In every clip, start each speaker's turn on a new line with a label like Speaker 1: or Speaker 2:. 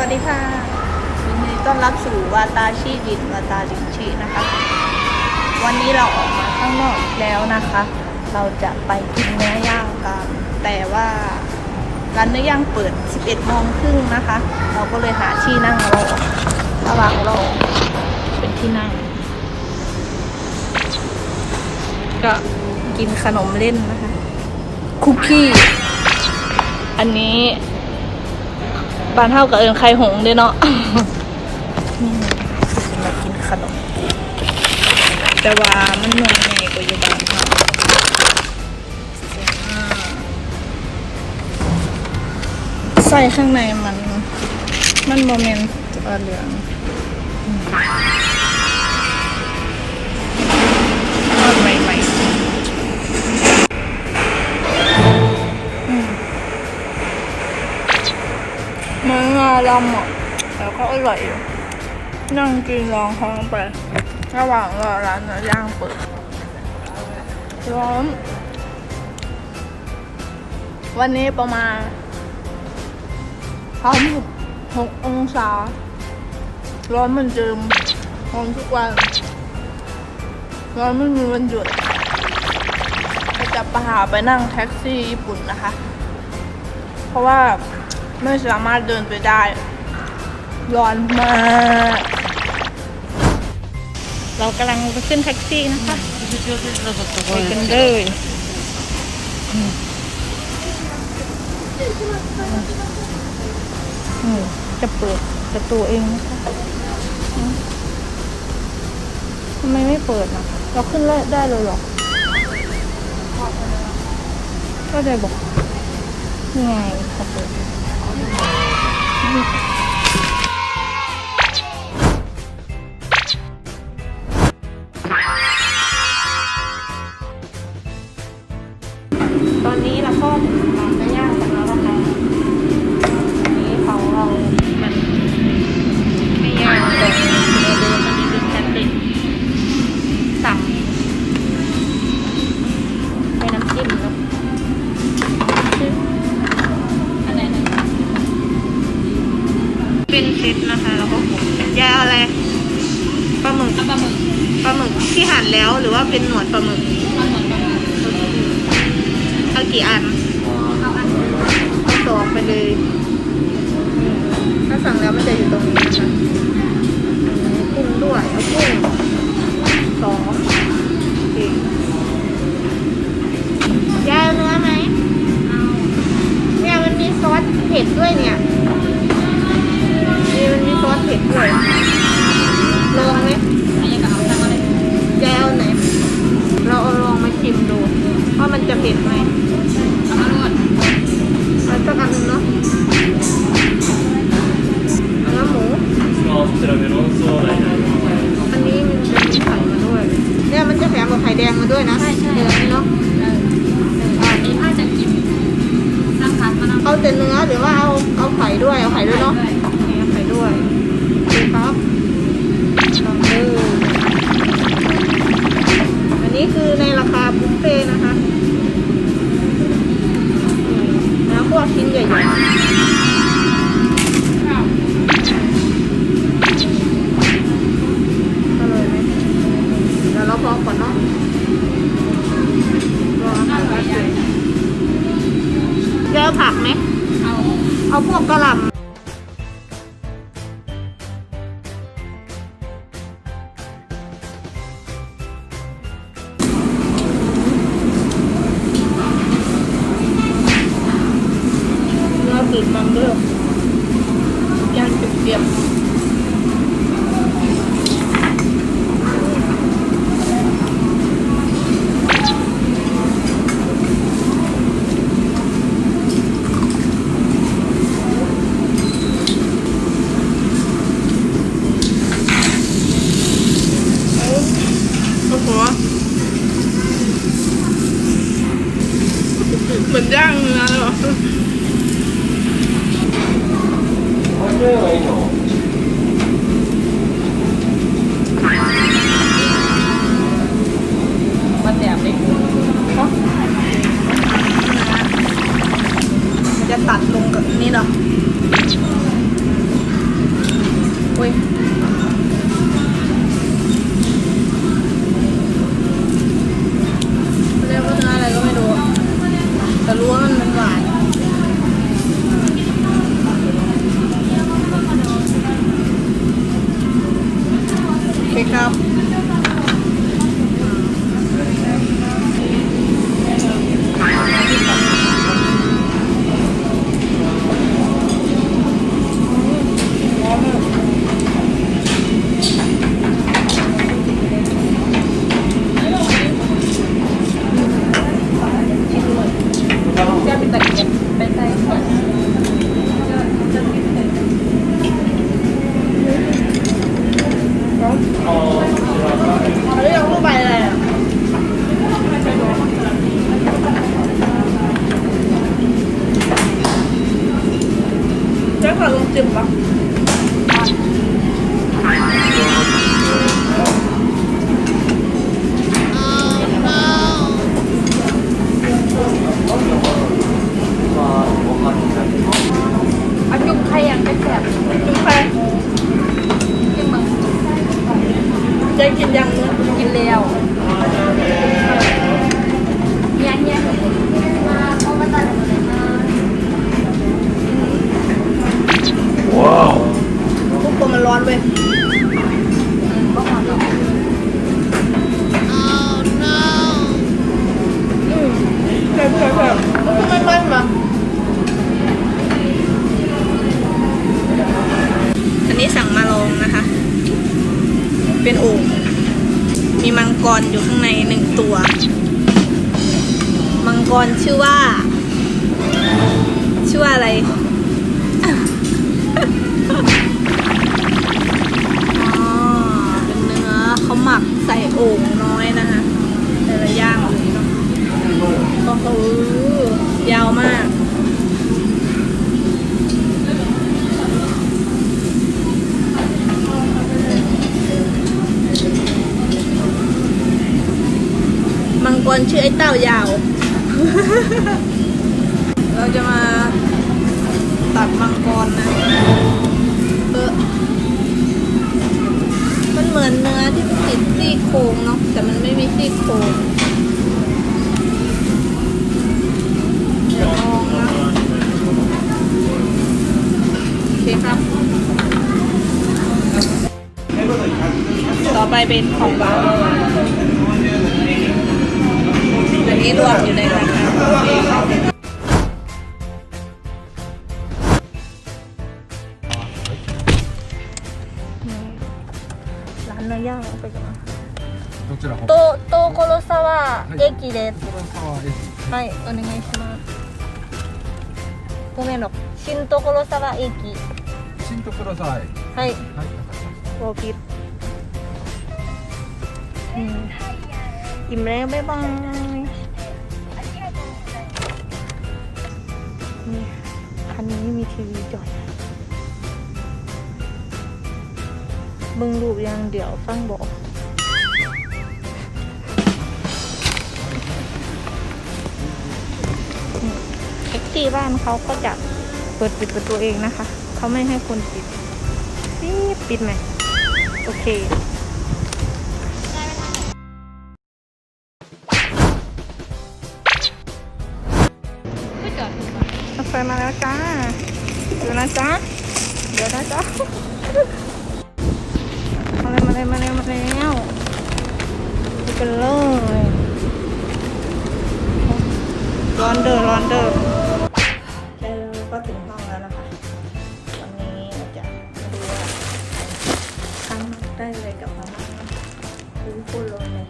Speaker 1: วัสดีค่ะยินดีต้อนรับสู่วาตาชิดินวาตาลิชินะคะ วันนี้เราออกมาข้างนอกอีกแล้วนะคะ เราจะไปกินเนื้อย่างกัน แต่ว่าร้านเนื้อย่างเปิด 11โมงครึ่งนะคะ เราก็เลยหาที่นั่งรอระหว่างรอเป็นที่นั่ง ก็กินขนมเล่นนะคะ คุกกี้ อันนี้ บานเท่ากับเอิญไข่หงเด้เนาะนี่มากินขนม แต่ว่ามันนมใหญ่กว่าอยู่บ้านเท่าใส่ข้างในมัน มันโมเมนต์ตัวเหลือง ลำอะแล้วก็อร่อยอยู่นั่งกินรองท้องไประหว่างรอร้านเนื้อย่างเปิดร้อนวันนี้ประมาณสามสิบหกองศา ร้อนเหมันเดิมร้อนทุกวัน ร้อนไม่มีวันหยุดจะไปหาไปนั่งแท็กซี่ญี่ปุ่นนะคะ เพราะว่า ไม่สามารถเดินไปได้ ร้อนมาก เรากำลังจะขึ้นแท็กซี่นะคะไปกันเลยอืมอืมจะเปิดประตูเองนะคะอืมทำไมไม่เปิดนะเราขึ้นได้เลยเหรอก็เลยบอกนี่ไงเขาเปิด うん。าหมึกปลาหมึก
Speaker 2: ปลาหมึก
Speaker 1: ที่หั่นแล้วหรือว่าเป็นหนวดปลาหมึก
Speaker 2: ปลาหมึกปลาหมึก
Speaker 1: เอากี่อัน
Speaker 2: เอาอัน
Speaker 1: เอาสองไปเลยอืมถ้าสั่งแล้วมันจะอยู่ตรงนี้นะคะมีกุ้งด้วยเอากุ้งสองโอเคยายเอาเนื้อไหม
Speaker 2: เอา
Speaker 1: เนี่ยมันมีซอสเผ็ดด้วยเนี่ย
Speaker 2: ร
Speaker 1: อก่อนเนาะรออาหารแป๊บนึงเยอะผักไหม
Speaker 2: เอา
Speaker 1: เอาพวกกระหล่ำ กรอยู่ข้างในหนึ่งตัว มังกรชื่อว่า ชื่อว่าอะไร มังกรชื่อไอ้เต้ายาว เราจะมาตัดมังกรนะเออมันเหมือนเนื้อที่ติดซี่โครงเนาะแต่มันไม่มีซี่โครงเดี๋ยวลองนะโอเคครับต่อไปเป็นของหวา นอันนี้รวมอยู่ในราคาร้านเนื้อย่างไปกันนะ
Speaker 3: どちらほ
Speaker 1: とところ沢駅です
Speaker 3: 川駅
Speaker 1: はいお願いしますごめんの新所沢駅
Speaker 3: 新とください
Speaker 1: はい
Speaker 3: はいわかりました
Speaker 1: โอปิดอืมอิ่มแล้วบ๊ายบาย คันนี้มีทีวีจอดมึงรูปยังเดี๋ยวฟังบอกแท็กซี่บ้านเขาก็จะเปิดปิดประตูเองนะคะ เขาไม่ให้คนปิดปิดปิดไหม โอเค
Speaker 2: ดี๋
Speaker 1: ยวนะจ้าเดี๋ยวนะจ้ามาเลยมาเลยมาเลยมาแล้วไปกันเลยร้อนเด้อร้อนเด้อแล้วก็ถึงห้องแล้วนะคะวันนี้เราจะมาดูว่าทั้งได้เลยกับมาม่าคือพูดลงเลย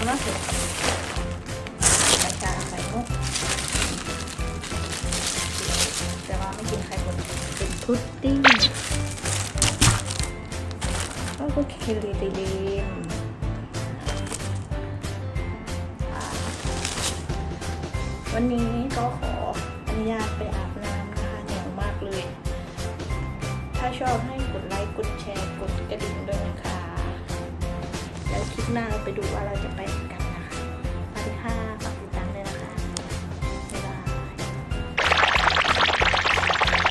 Speaker 1: เอามาใส่จานใส่มุกแต่ว่าไม่กินไข่หมดเป็นพุดดิ้งแล้วก็เคลีเดมวันนี้ก็ขออนุญาตไปอาบน้ำนะคะเหนียวมากเลย ถ้าชอบให้กดไลค์ กดแชร์ กดกระดิ่งด้วยนะคะ คลิปหน้าเราไปดูว่าเราจะไป